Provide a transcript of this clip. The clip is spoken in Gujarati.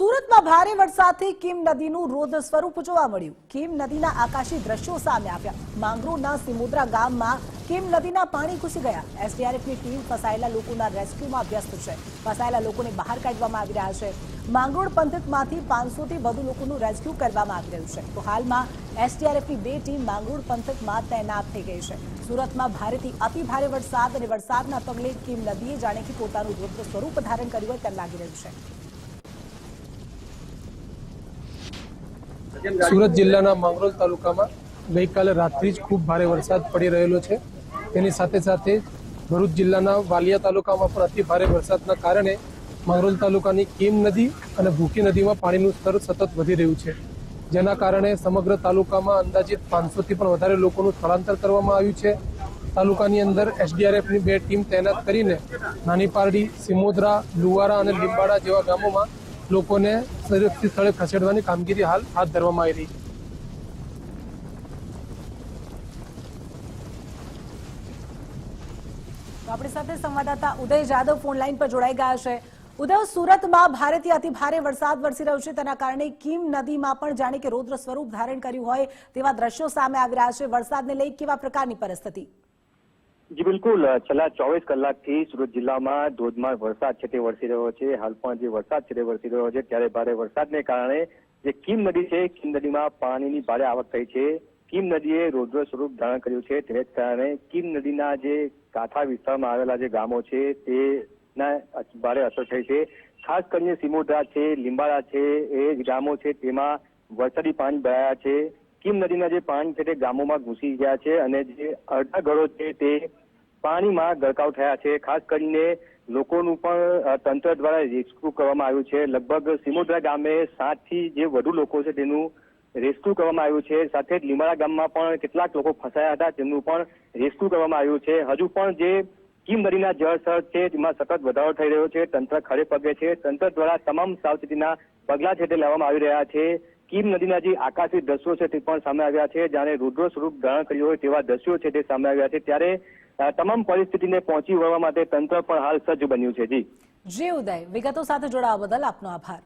સુરતમાં ભારે વરસાદથી કીમ નદીનું રૌદ્ર સ્વરૂપ જોવા મળ્યું. કીમ નદીના આકાશી દ્રશ્યો સામે આવ્યા. માંગરોળના સિમુદ્રા ગામમાં કીમ નદીના પાણી ઘૂસી ગયા. એસડીઆરએફની ટીમ ફસાયેલા લોકોના રેસ્ક્યુમાં વ્યસ્ત છે. ફસાયેલા લોકોને બહાર કાઢવામાં આવી રહ્યા છે. માંગરોળ પંથકમાંથી પાંચસોથી વધુ લોકોનું રેસ્ક્યુ કરવામાં આવી રહ્યું છે. તો હાલમાં એસડીઆરએફની બે ટીમ માંગરોળ પંથકમાં તૈનાત થઈ ગઈ છે. સુરતમાં ભારેથી અતિ ભારે વરસાદ અને વરસાદના પગલે કીમ નદીએ જાણે કે પોતાનું રૌદ્ર સ્વરૂપ ધારણ કર્યું હોય તેમ લાગી રહ્યું છે. સુરત જિલ્લાના માંગરોળ તાલુકામાં ગઈકાલે રાત્રિ જ ખૂબ ભારે વરસાદ પડી રહેલો છે. તેની સાથે સાથે ભરૂચ જિલ્લાના વાલિયા તાલુકામાં પણ અતિ ભારે વરસાદના કારણે માંગરોલ તાલુકાની કીમ નદી અને ભૂકી નદીમાં પાણીનું સ્તર સતત વધી રહ્યું છે. જેના કારણે સમગ્ર તાલુકામાં અંદાજિત પાંચસોથી પણ વધારે લોકોનું સ્થળાંતર કરવામાં આવ્યું છે. તાલુકાની અંદર એસડીઆરએફની બે ટીમ તૈનાત કરીને નાની પારડી સિમોદરા, લુવારા અને લીંબાડા જેવા ગામોમાં લોકોને સુરક્ષિત સ્થળે ખસેડવાની કામગીરી હાલ હાથ ધરવામાં આવી રહી છે. આપણી સાથે સંવાદદાતા ઉદય જાદવ ફોન લાઈન પર જોડાઈ ગયા છે. ઉદય, સુરતમાં ભારેથી અતિ ભારે વરસાદ વરસી રહ્યો છે. તેના કારણે કીમ નદીમાં પણ જાણે કે રૌદ્ર સ્વરૂપ ધારણ કર્યું હોય તેવા દ્રશ્યો સામે આવી રહ્યા છે. વરસાદને લઈ કેવા પ્રકારની પરિસ્થિતિ? જી, બિલકુલ. છેલ્લા ચોવીસ કલાકથી સુરત જિલ્લામાં ધોધમાર વરસાદ છે તે વરસી રહ્યો છે. હાલ પણ જે વરસાદ છે તે વરસી રહ્યો છે. ત્યારે ભારે વરસાદને કારણે જે કીમ નદી છે, કીમ નદીમાં પાણીની ભારે આવક થઈ છે. કીમ નદીએ રૌદ્ર સ્વરૂપ ધારણ કર્યું છે. તેને જ કારણે કીમ નદીના જે કાંઠા વિસ્તારમાં આવેલા જે ગામો છે, તેના ભારે અસર થઈ છે. ખાસ કરીને સિમોદરા છે લીંબાડા છે, એ ગામો છે, તેમાં વરસાદી પાણી ભરાયા છે. કીમ નદીના જે પાણી છે તે ગામોમાં ઘૂસી ગયા છે અને જે અડધા ઘરો છે તે પાણીમાં ગરકાવ થયા છે. ખાસ કરીને લોકોનું પણ તંત્ર દ્વારા રેસ્ક્યુ કરવામાં આવ્યું છે. લગભગ સિમોદરા ગામે સાતથી જે વધુ લોકો છે તેનું રેસ્ક્યુ કરવામાં આવ્યું છે. સાથે જ લીમાળા ગામમાં પણ કેટલાક લોકો ફસાયા હતા, તેમનું પણ રેસ્ક્યુ કરવામાં આવ્યું છે. હજુ પણ જે કીમ નદીના જળસ્તર છે તેમાં સતત વધારો થઈ રહ્યો છે. તંત્ર ખડે પગે છે. તંત્ર દ્વારા તમામ સાવચેતીના પગલાં છે તે લેવામાં આવી રહ્યા છે. કીમ નદીના જે આકાશી દ્રશ્યો છે તે પણ સામે આવ્યા છે. જાણે રુદ્ર સ્વરૂપ ધારણ કર્યું હોય તેવા દ્રશ્યો છે તે સામે આવ્યા છે. ત્યારે તમામ પરિસ્થિતિને પહોંચી વળવા માટે તંત્ર પણ હાલ સજ્જ બન્યું છે. જી. જી, ઉદય. વિગતો સાથે જોડાવા બદલ આપનો આભાર.